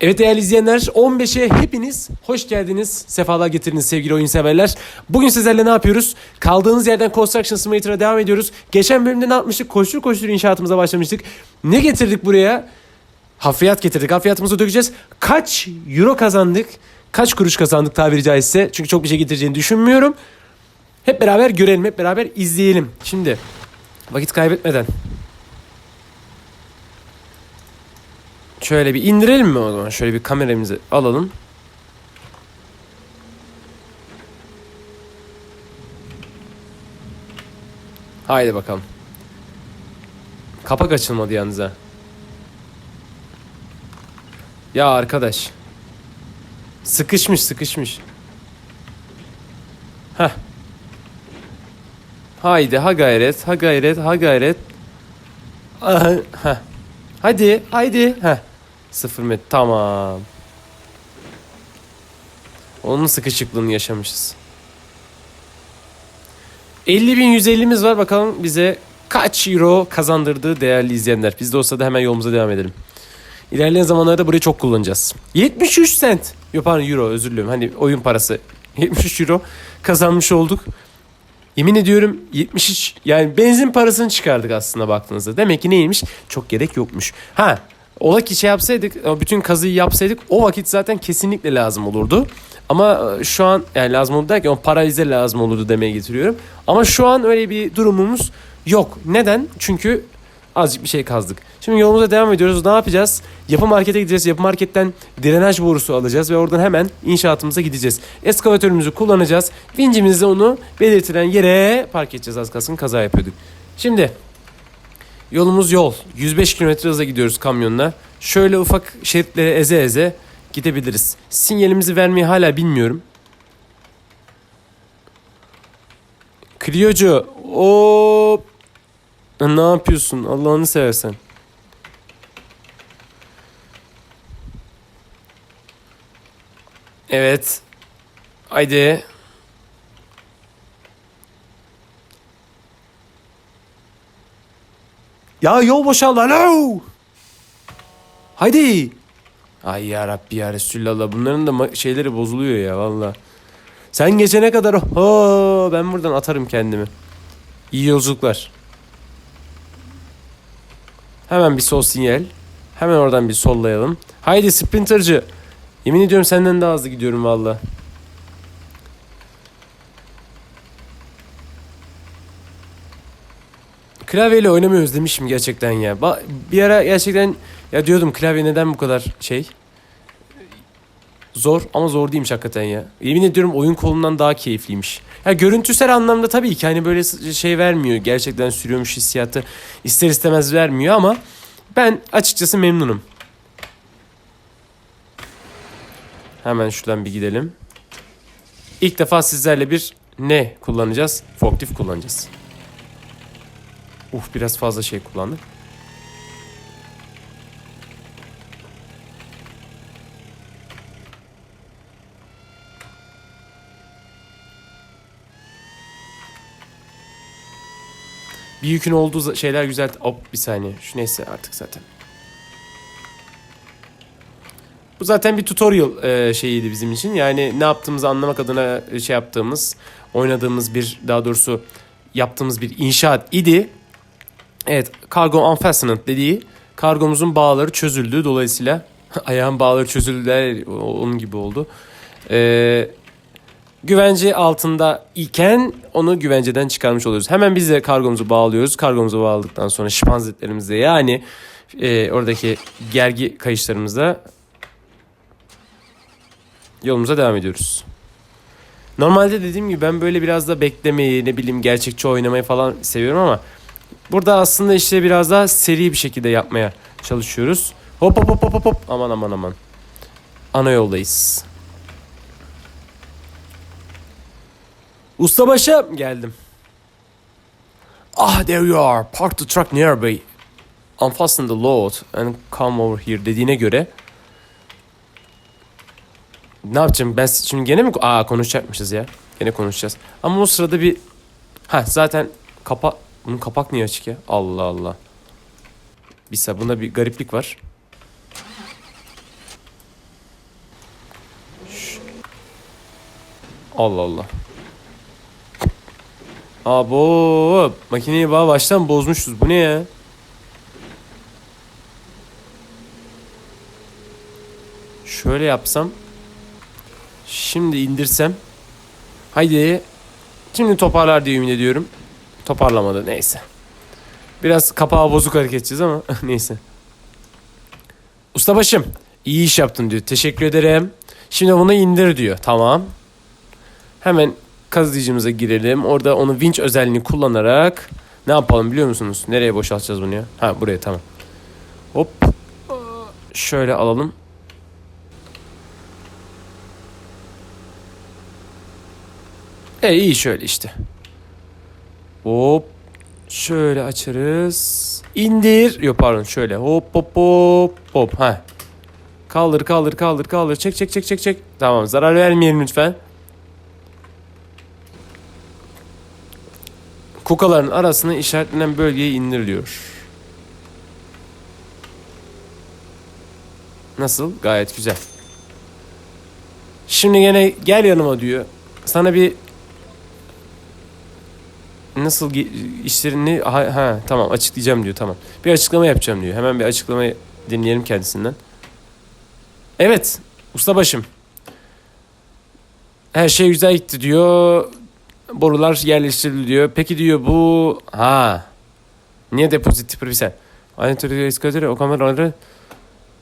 Evet değerli izleyenler 15'e hepiniz hoş geldiniz. Sefalar getirdiniz sevgili oyun severler. Bugün sizlerle ne yapıyoruz? Kaldığınız yerden Construction Simulator'a devam ediyoruz. Geçen bölümde ne yapmıştık? Koştur koştur inşaatımıza başlamıştık. Ne getirdik buraya? Hafriyat getirdik. Hafriyatımızı dökeceğiz. Kaç euro kazandık? Kaç kuruş kazandık tabiri caizse? Çünkü çok bir şey getireceğini düşünmüyorum. Hep beraber görelim, hep beraber izleyelim. Şimdi vakit kaybetmeden Şöyle bir indirelim mi o zaman? Şöyle bir kameramızı alalım. Haydi bakalım. Kapak açılmadı yalnız ha. Ya arkadaş. Sıkışmış sıkışmış. Heh. Haydi ha gayret ha gayret ha gayret. Aha, heh. Hadi haydi. Heh. Sıfır metre tamam. Onun sıkışıklığını yaşamışız. 50.150'miz var bakalım bize kaç euro kazandırdı değerli izleyenler. Biz de olsa da hemen yolumuza devam edelim. İlerleyen zamanlarda burayı çok kullanacağız. 73 cent. Yok pardon euro özür diliyorum. Hani oyun parası. 73 euro kazanmış olduk. Yemin ediyorum 73 yani benzin parasını çıkardık aslında baktığınızda. Demek ki neymiş? Çok gerek yokmuş. Ha ola ki şey yapsaydık bütün kazıyı yapsaydık o vakit zaten kesinlikle lazım olurdu. Ama e, şu an yani lazım oldu derken o para bize lazım olurdu demeye getiriyorum. Ama şu an öyle bir durumumuz yok. Neden? Çünkü azıcık bir şey kazdık. Şimdi yolumuza devam ediyoruz. Ne yapacağız? Yapı markete gideceğiz. Yapı marketten drenaj borusu alacağız ve oradan hemen inşaatımıza gideceğiz. Eskavatörümüzü kullanacağız. Vincimizle onu belirtilen yere park edeceğiz. Az kalsın kaza yapıyorduk. Şimdi yolumuz yol. 105 km hızla gidiyoruz kamyonla. Şöyle ufak şeritlere eze eze gidebiliriz. Sinyalimizi vermeyi hala bilmiyorum. Clio'cu o ne yapıyorsun Allah'ını seversen. Evet. Haydi. Ya yol boşaldı. Alo. Haydi. Ay ya Rabbi ya Resulallah. Bunların da şeyleri bozuluyor ya valla. Sen geçene kadar ho ben buradan atarım kendimi. İyi yolculuklar. Hemen bir sol sinyal. Hemen oradan bir sollayalım. Haydi sprintercı. Yemin ediyorum senden daha hızlı gidiyorum valla. Klavyeyle oynamayı özlemişim gerçekten ya. Bir ara gerçekten ya diyordum klavye neden bu kadar şey? Zor ama zor değilmiş hakikaten ya. Yemin ediyorum oyun kolundan daha keyifliymiş. Ya görüntüsel anlamda tabii ki hani böyle şey vermiyor. Gerçekten sürüyormuş hissiyatı ister istemez vermiyor ama ben açıkçası memnunum. Hemen şuradan bir gidelim. İlk defa sizlerle bir ne kullanacağız? Forklift kullanacağız. Uf biraz fazla şey kullandık. Bir yükün olduğu şeyler güzel. Hop bir saniye. Şu neyse artık zaten. Bu zaten bir tutorial e, şeyiydi bizim için. Yani ne yaptığımızı anlamak adına e, şey yaptığımız, oynadığımız bir daha doğrusu yaptığımız bir inşaat idi. Evet, cargo unfastened dediği kargomuzun bağları çözüldü. Dolayısıyla ayağın bağları çözüldüler onun gibi oldu. Ee, güvence altında iken onu güvenceden çıkarmış oluyoruz. Hemen biz de kargomuzu bağlıyoruz. Kargomuzu bağladıktan sonra şpanzetlerimizle yani e, oradaki gergi kayışlarımızla yolumuza devam ediyoruz. Normalde dediğim gibi ben böyle biraz da beklemeyi ne bileyim gerçekçi oynamayı falan seviyorum ama burada aslında işte biraz daha seri bir şekilde yapmaya çalışıyoruz. Hop hop hop hop hop aman aman aman. Ana yoldayız. Ustabaş'a geldim. Ah there you are. Park the truck nearby. Unfasten the load and come over here dediğine göre ne yapacağım ben şimdi gene mi aa konuşacakmışız ya. Gene konuşacağız. Ama o sırada bir ha zaten kapa bunun kapak niye açık ya? Allah Allah. Bir saniye bunda bir gariplik var. Allah Allah. Abo makineyi bağ baştan bozmuşuz. Bu ne ya? Şöyle yapsam. Şimdi indirsem. Haydi. Şimdi toparlar diye ümit ediyorum. Toparlamadı neyse. Biraz kapağı bozuk hareket edeceğiz ama neyse. Ustabaşım iyi iş yaptın diyor. Teşekkür ederim. Şimdi bunu indir diyor. Tamam. Hemen kazıcımıza girelim. Orada onu winch özelliğini kullanarak ne yapalım biliyor musunuz? Nereye boşaltacağız bunu ya? Ha buraya tamam. Hop. Şöyle alalım. E iyi şöyle işte. Hop. Şöyle açarız. İndir. Yok pardon şöyle. Hop hop hop hop. Ha. Kaldır kaldır kaldır kaldır. Çek çek çek çek çek. Tamam zarar vermeyelim lütfen. Kukaların arasına işaretlenen bölgeyi indir diyor. Nasıl? Gayet güzel. Şimdi gene gel yanıma diyor. Sana bir nasıl işlerini ha, ha tamam açıklayacağım diyor tamam. Bir açıklama yapacağım diyor. Hemen bir açıklama dinleyelim kendisinden. Evet ustabaşım. Her şey güzel gitti diyor. Borular yerleştirildi. Peki diyor bu ha niye depozit tipi sen? Aynı türlü eskalatörü o kameraları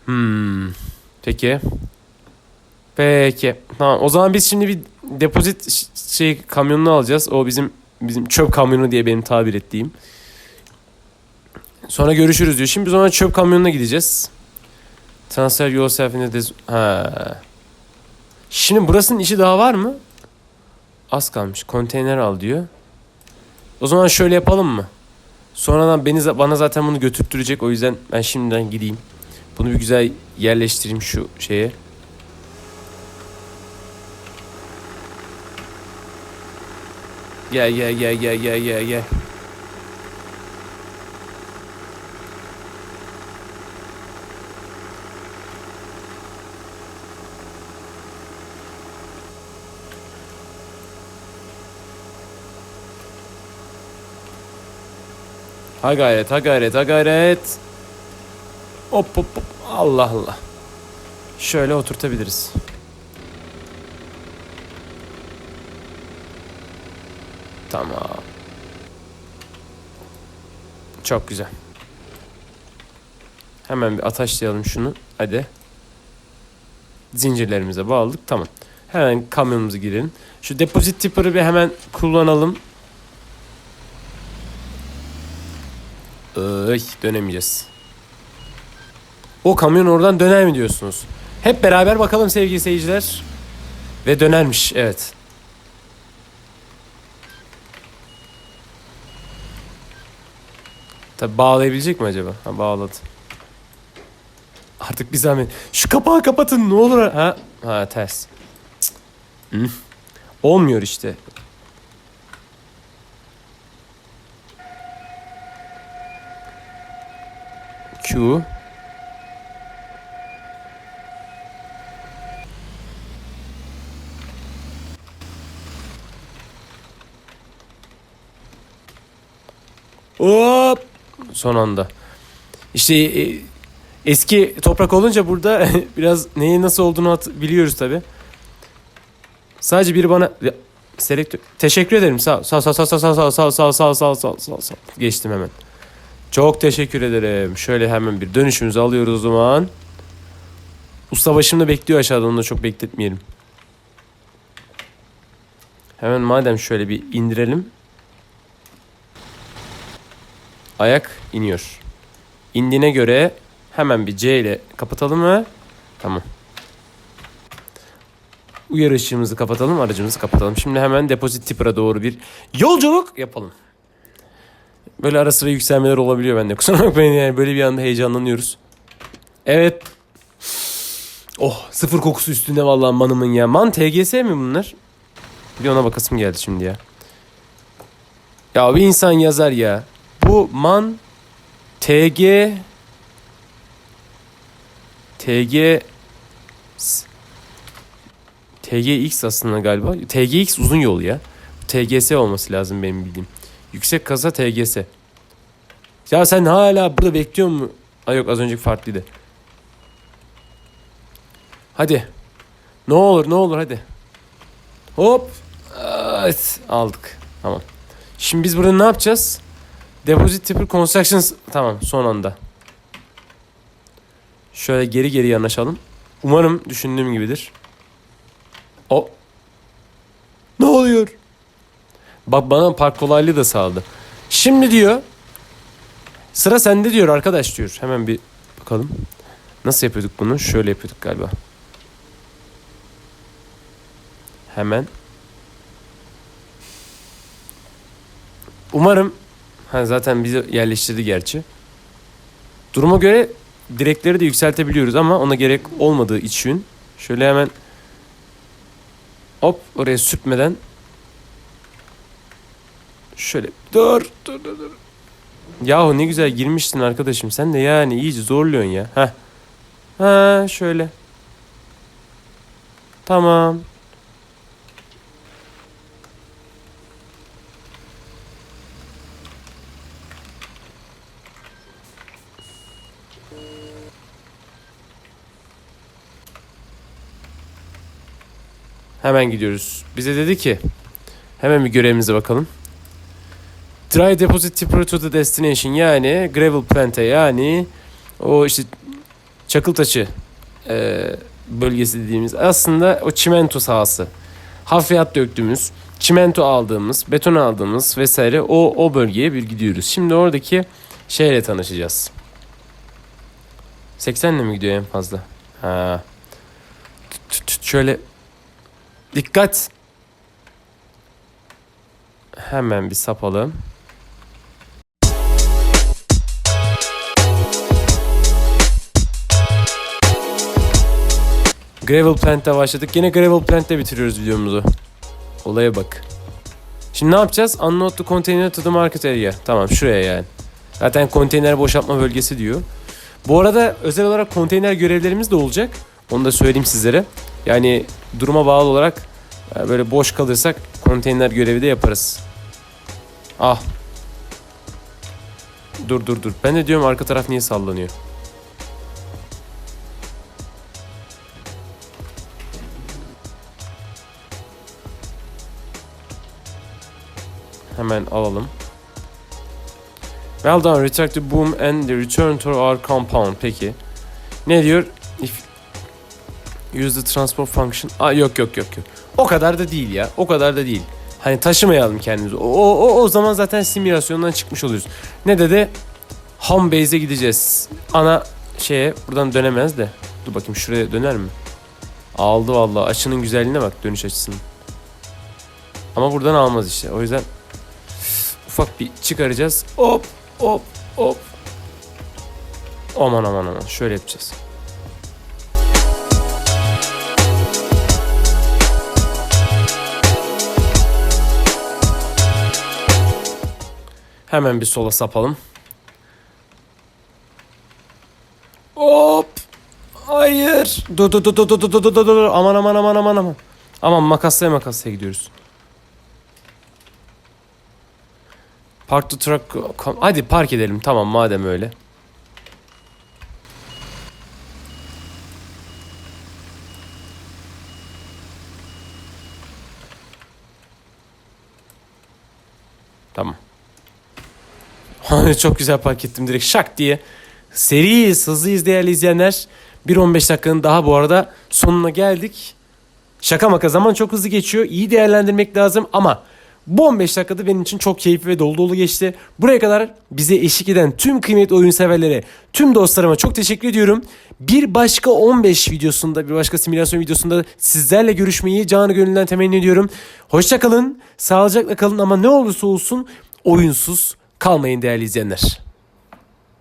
hmm peki. Peki. Tamam. O zaman biz şimdi bir depozit şey kamyonunu alacağız. O bizim bizim çöp kamyonu diye benim tabir ettiğim. Sonra görüşürüz diyor. Şimdi biz ona çöp kamyonuna gideceğiz. Transfer yourself in the Ha. Şimdi burasının işi daha var mı? Az kalmış. Konteyner al diyor. O zaman şöyle yapalım mı? Sonradan beni bana zaten bunu götürttürecek. O yüzden ben şimdiden gideyim. Bunu bir güzel yerleştireyim şu şeye. Gel gel gel gel gel gel gel. Ha gayret, ha gayret, ha gayret. Hop hop hop. Allah Allah. Şöyle oturtabiliriz. Tamam. Çok güzel. Hemen bir ataşlayalım şunu. Hadi. Zincirlerimize bağladık. Tamam. Hemen kamyonumuza girelim. Şu depozit tipper'ı bir hemen kullanalım. Ay, dönemeyeceğiz. O kamyon oradan döner mi diyorsunuz? Hep beraber bakalım sevgili seyirciler. Ve dönermiş evet. Tabi bağlayabilecek mi acaba? Ha bağladı. Artık bir zahmet. Şu kapağı kapatın ne olur. Ha, ha ters. Cık. Olmuyor işte. Q. Hop. Son anda. İşte e, eski toprak olunca burada biraz neyin nasıl olduğunu biliyoruz tabi. Sadece biri bana Ya, selektör teşekkür ederim. Sağ sağ sağ sağ sağ sağ sağ sağ sağ sağ sağ sağ geçtim hemen. Çok teşekkür ederim. Şöyle hemen bir dönüşümüzü alıyoruz o zaman. Usta başımda bekliyor aşağıda onu da çok bekletmeyelim. Hemen madem şöyle bir indirelim. Ayak iniyor. İndiğine göre hemen bir C ile kapatalım mı? Tamam. Uyarı ışığımızı kapatalım, aracımızı kapatalım. Şimdi hemen depozit tipper'a doğru bir yolculuk yapalım. Böyle ara sıra yükselmeler olabiliyor bende. Kusura bakmayın yani böyle bir anda heyecanlanıyoruz. Evet. Oh sıfır kokusu üstünde vallahi manımın ya. Man TGS mi bunlar? Bir ona bakasım geldi şimdi ya. Ya bir insan yazar ya. Bu man TG TG TGX aslında galiba. TGX uzun yol ya. TGS olması lazım benim bildiğim. Yüksek kasa TGS. Ya sen hala burada bekliyor mu? Ay yok az önceki farklıydı. Hadi. Ne olur ne olur hadi. Hop. Evet aldık. Tamam. Şimdi biz burada ne yapacağız? Deposit Tipper Constructions tamam son anda. Şöyle geri geri yanaşalım. Umarım düşündüğüm gibidir. O. Ne oluyor? Bak bana park kolaylığı da sağladı. Şimdi diyor. Sıra sende diyor arkadaş diyor. Hemen bir bakalım. Nasıl yapıyorduk bunu? Şöyle yapıyorduk galiba. Hemen. Umarım ha zaten bizi yerleştirdi gerçi. Duruma göre direkleri de yükseltebiliyoruz ama ona gerek olmadığı için şöyle hemen hop oraya sürtmeden şöyle dur dur dur dur. Yahu ne güzel girmiştin arkadaşım. Sen de yani iyice zorluyorsun ya. Heh. Ha şöyle. Tamam. Hemen gidiyoruz. Bize dedi ki hemen bir görevimize bakalım. Dry deposit tipper to the destination yani gravel plant'e yani o işte çakıl taşı e, bölgesi dediğimiz aslında o çimento sahası. Hafriyat döktüğümüz, çimento aldığımız, beton aldığımız vesaire o o bölgeye bir gidiyoruz. Şimdi oradaki şeyle tanışacağız. 80 ile mi gidiyor en fazla? Ha. Şöyle dikkat. Hemen bir sapalım. Gravel Plant'te başladık. Yine Gravel Plant'te bitiriyoruz videomuzu. Olaya bak. Şimdi ne yapacağız? Unload the container to the market area. Tamam şuraya yani. Zaten konteyner boşaltma bölgesi diyor. Bu arada özel olarak konteyner görevlerimiz de olacak. Onu da söyleyeyim sizlere. Yani duruma bağlı olarak e, böyle boş kalırsak konteyner görevi de yaparız. Ah. Dur dur dur. Ben de diyorum arka taraf niye sallanıyor? Hemen alalım. Well done. Retract the boom and the return to our compound. Peki. Ne diyor? If use the transport function. Aa yok yok yok yok. O kadar da değil ya. O kadar da değil. Hani taşımayalım kendimizi. O, o, o, o zaman zaten simülasyondan çıkmış oluyoruz. Ne dedi? Home base'e gideceğiz. Ana şeye buradan dönemez de. Dur bakayım şuraya döner mi? Aldı vallahi. Açının güzelliğine bak dönüş açısının. Ama buradan almaz işte. O yüzden ufak bir çıkaracağız. Hop hop hop. Aman aman aman. Şöyle yapacağız. Hemen bir sola sapalım. Hop. Hayır. Dur dur dur dur dur dur dur dur dur. Aman aman aman aman aman. Aman makaslaya makaslaya gidiyoruz. Park the truck. Hadi park edelim tamam madem öyle. Tamam. Çok güzel park ettim direkt şak diye. Seriyiz, hızlıyız değerli izleyenler. 1.15 dakikanın daha bu arada sonuna geldik. Şaka maka zaman çok hızlı geçiyor. İyi değerlendirmek lazım ama bu 15 dakikada benim için çok keyifli ve dolu dolu geçti. Buraya kadar bize eşlik eden tüm kıymetli oyun severlere, tüm dostlarıma çok teşekkür ediyorum. Bir başka 15 videosunda, bir başka simülasyon videosunda sizlerle görüşmeyi canı gönülden temenni ediyorum. Hoşça kalın, sağlıcakla kalın ama ne olursa olsun oyunsuz kalmayın değerli izleyenler.